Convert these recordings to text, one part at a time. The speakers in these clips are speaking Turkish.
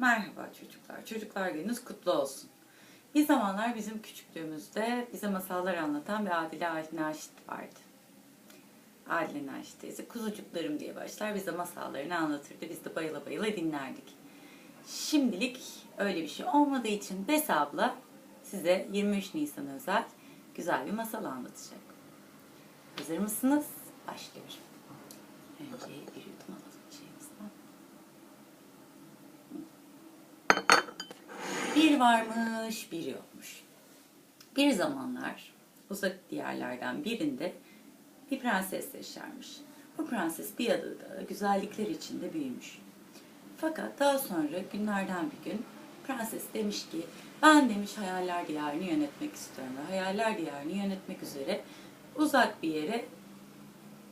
Merhaba çocuklar. Çocuklar gününüz kutlu olsun. Bir zamanlar bizim küçüklüğümüzde bize masallar anlatan bir Adile Adile Naşit vardı. Adile Naşit teyze kuzucuklarım diye başlar bize masallarını anlatırdı. Biz de bayıla bayıla dinlerdik. Şimdilik öyle bir şey olmadığı için Bes abla size 23 Nisan özel güzel bir masal anlatacak. Hazır mısınız? Başlıyorum. Varmış, bir yokmuş. Bir zamanlar uzak diyarlardan birinde bir prenses yaşarmış. Bu prenses bir adada güzellikler içinde büyümüş. Fakat daha sonra günlerden bir gün prenses demiş ki ben demiş hayaller diyarını yönetmek istiyorum ve hayaller diyarını yönetmek üzere uzak bir yere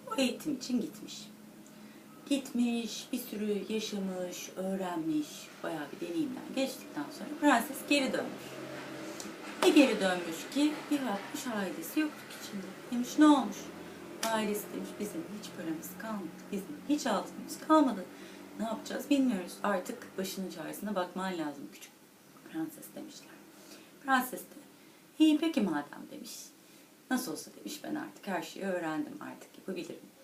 o eğitim için gitmiş. Gitmiş, bir sürü yaşamış, öğrenmiş, bayağı bir deneyimden geçtikten sonra prenses geri dönmüş. Bir geri dönmüş ki bir bakmış ailesi yoktu içinde. Demiş ne olmuş? Ailesi demiş bizim hiç paramız kalmadı, bizim hiç altınımız kalmadı. Ne yapacağız bilmiyoruz. Artık başının çaresine bakman lazım küçük prenses demişler. Prenses de iyi peki madem demiş. Nasıl olsa demiş ben artık her şeyi öğrendim artık yapabilirim.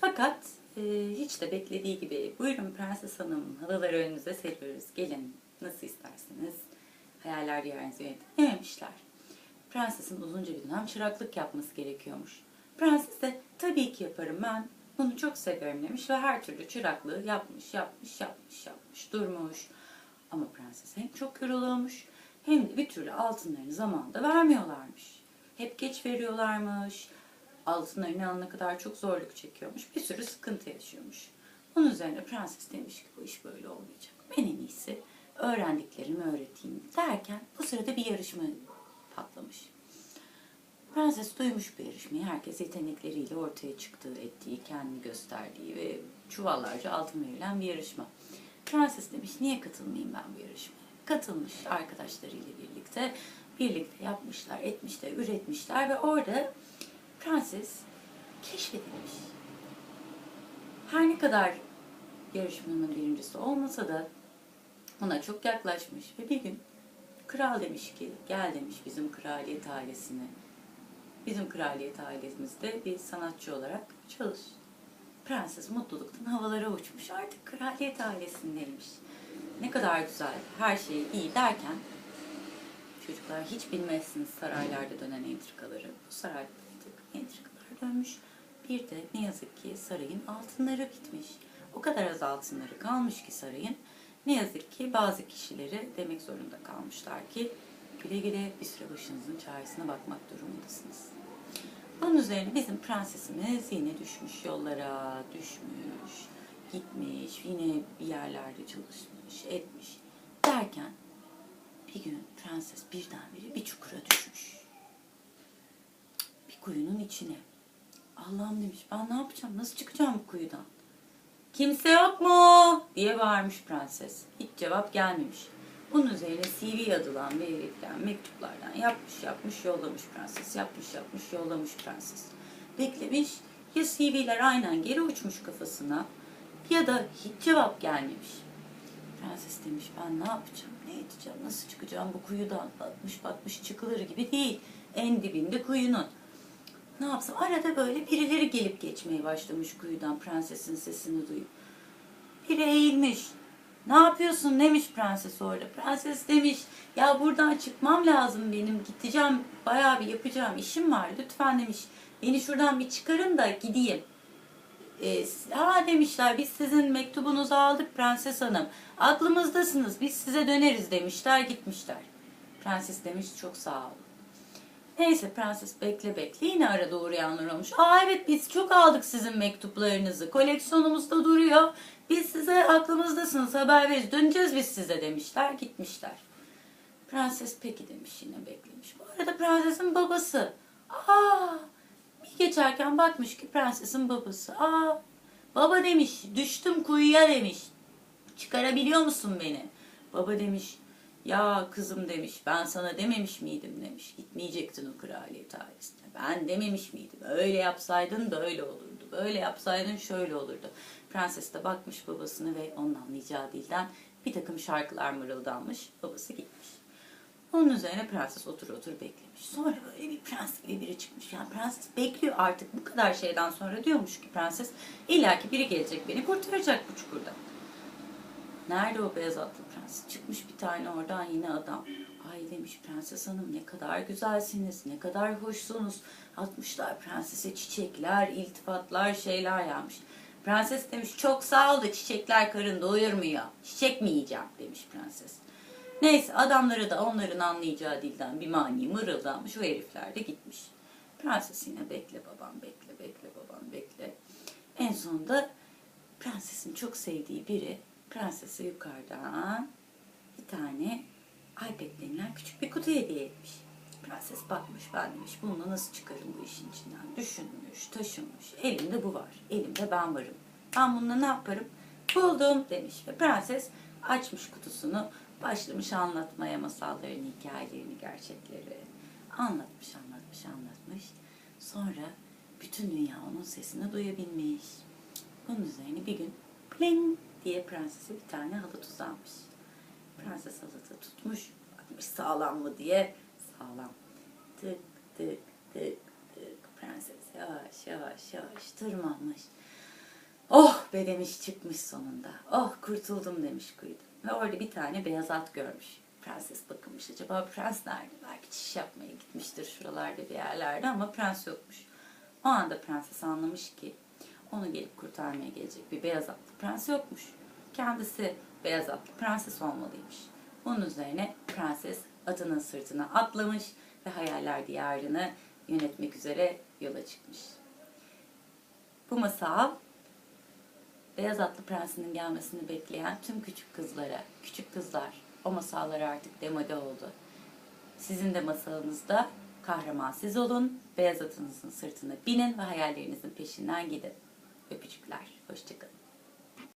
Fakat e, hiç de beklediği gibi buyurun prenses hanım halıları önünüze seriyoruz gelin nasıl isterseniz hayaller diyarınızı yönetin dememişler. Prensesin uzunca bir dönem çıraklık yapması gerekiyormuş. Prenses de tabii ki yaparım ben bunu çok seviyorum demiş ve her türlü çıraklığı yapmış yapmış yapmış yapmış durmuş. Ama prenses hem çok yoruluyormuş hem de bir türlü altınlarını zamanında vermiyorlarmış. Hep geç veriyorlarmış. Altınlarını alana kadar çok zorluk çekiyormuş. Bir sürü sıkıntı yaşıyormuş. Bunun üzerine prenses demiş ki bu iş böyle olmayacak. Ben en iyisi öğrendiklerimi öğreteyim derken bu sırada bir yarışma patlamış. Prenses duymuş bu yarışmayı. Herkes yetenekleriyle ortaya çıktığı, ettiği, kendini gösterdiği ve çuvallarca altın verilen bir yarışma. Prenses demiş niye katılmayayım ben bu yarışmaya? Katılmış arkadaşlarıyla birlikte. Birlikte yapmışlar, etmişler, üretmişler ve orada prenses keşfedilmiş. Her ne kadar yarışmanın birincisi olmasa da ona çok yaklaşmış ve bir gün kral demiş ki gel demiş bizim kraliyet ailesine. Bizim kraliyet ailemizde bir sanatçı olarak çalış. Prenses mutluluktan havalara uçmuş. Artık kraliyet ailesindeymiş. Ne kadar güzel, her şey iyi derken çocuklar hiç bilmezsiniz saraylarda dönen entrikaları. Bu sarayda entrikalar dönmüş. Bir de ne yazık ki sarayın altınları bitmiş. O kadar az altınları kalmış ki sarayın. Ne yazık ki bazı kişileri demek zorunda kalmışlar ki güle güle bir süre başınızın çaresine bakmak durumundasınız. Bunun üzerine bizim prensesimiz yine düşmüş yollara, düşmüş, gitmiş, yine bir yerlerde çalışmış, etmiş derken bir gün prenses birdenbire bir çukura düşmüş. Kuyunun içine. Allah'ım demiş ben ne yapacağım, nasıl çıkacağım bu kuyudan? Kimse yok mu? diye bağırmış prenses. Hiç cevap gelmemiş. Bunun üzerine CV adılan verilen mektuplardan yapmış yapmış yollamış prenses. Yapmış yapmış yollamış prenses. Beklemiş ya CV'ler aynen geri uçmuş kafasına ya da hiç cevap gelmemiş. Prenses demiş ben ne yapacağım, ne edeceğim, nasıl çıkacağım bu kuyudan? Batmış batmış çıkılır gibi değil. En dibinde kuyunun. Ne yapsam? Arada böyle birileri gelip geçmeye başlamış kuyudan prensesin sesini duyup. Biri eğilmiş. Ne yapıyorsun demiş prenses orada. Prenses demiş ya buradan çıkmam lazım benim gideceğim bayağı bir yapacağım işim var lütfen demiş. Beni şuradan bir çıkarın da gideyim. E, ha demişler biz sizin mektubunuzu aldık prenses hanım. Aklımızdasınız biz size döneriz demişler gitmişler. Prenses demiş çok sağ olun. Neyse prenses bekle bekle yine arada uğrayanlar olmuş. Aa evet biz çok aldık sizin mektuplarınızı. Koleksiyonumuzda duruyor. Biz size aklımızdasınız haber veririz. Döneceğiz biz size demişler gitmişler. Prenses peki demiş yine beklemiş. Bu arada prensesin babası. Aa bir geçerken bakmış ki prensesin babası. Aa baba demiş düştüm kuyuya demiş. Çıkarabiliyor musun beni? Baba demiş ya kızım demiş ben sana dememiş miydim demiş. Gitmeyecektin o kraliyet ailesine. Ben dememiş miydim? Öyle yapsaydın böyle olurdu. Böyle yapsaydın şöyle olurdu. Prenses de bakmış babasını ve onun anlayacağı dilden Bir takım şarkılar mırıldanmış. Babası gitmiş. Onun üzerine prenses otur otur beklemiş. Sonra böyle bir prens gibi biri çıkmış. Yani prenses bekliyor artık bu kadar şeyden sonra diyormuş ki prenses illaki biri gelecek beni kurtaracak bu çukurdan. Nerede o beyaz atlı prens? Çıkmış bir tane oradan yine adam. Ay demiş prenses hanım ne kadar güzelsiniz, ne kadar hoşsunuz. Atmışlar prensese çiçekler, iltifatlar, şeyler yapmış. Prenses demiş çok sağ ol da çiçekler karın doyurmuyor. Çiçek mi yiyeceğim demiş prenses. Neyse adamları da onların anlayacağı dilden bir mani mırıldanmış. O herifler de gitmiş. Prenses yine bekle babam bekle bekle babam bekle. En sonunda prensesin çok sevdiği biri prensese yukarıdan bir tane iPad denilen küçük bir kutu hediye etmiş. Prenses bakmış ben demiş bunu nasıl çıkarım bu işin içinden? Düşünmüş taşınmış. Elimde bu var elimde ben varım. Ben bununla ne yaparım? Buldum demiş ve prenses açmış kutusunu başlamış anlatmaya masallarını hikayelerini gerçekleri. Anlatmış anlatmış anlatmış. Sonra bütün dünya onun sesini duyabilmiş. Bunun üzerine bir gün pling diye prensese bir tane halı uzanmış. Prenses halatı tutmuş, bakmış sağlam mı diye. Sağlam. Tık tık tık tık. Prenses yavaş yavaş yavaş tırmanmış. Oh be demiş çıkmış sonunda. Oh kurtuldum demiş kuyudan. Ve orada bir tane beyaz at görmüş. Prenses bakınmış. Acaba prens nerede? Belki çiş yapmaya gitmiştir şuralarda bir yerlerde ama prens yokmuş. O anda prenses anlamış ki onu gelip kurtarmaya gelecek bir beyaz atlı prens yokmuş. Kendisi beyaz atlı prenses olmalıymış. Bunun üzerine prenses atının sırtına atlamış ve hayaller diyarını yönetmek üzere yola çıkmış. Bu masal beyaz atlı prensinin gelmesini bekleyen tüm küçük kızlara, küçük kızlar o masallar artık demode oldu. Sizin de masalınızda kahraman siz olun, beyaz atınızın sırtına binin ve hayallerinizin peşinden gidin. Öpücükler, hoşçakalın.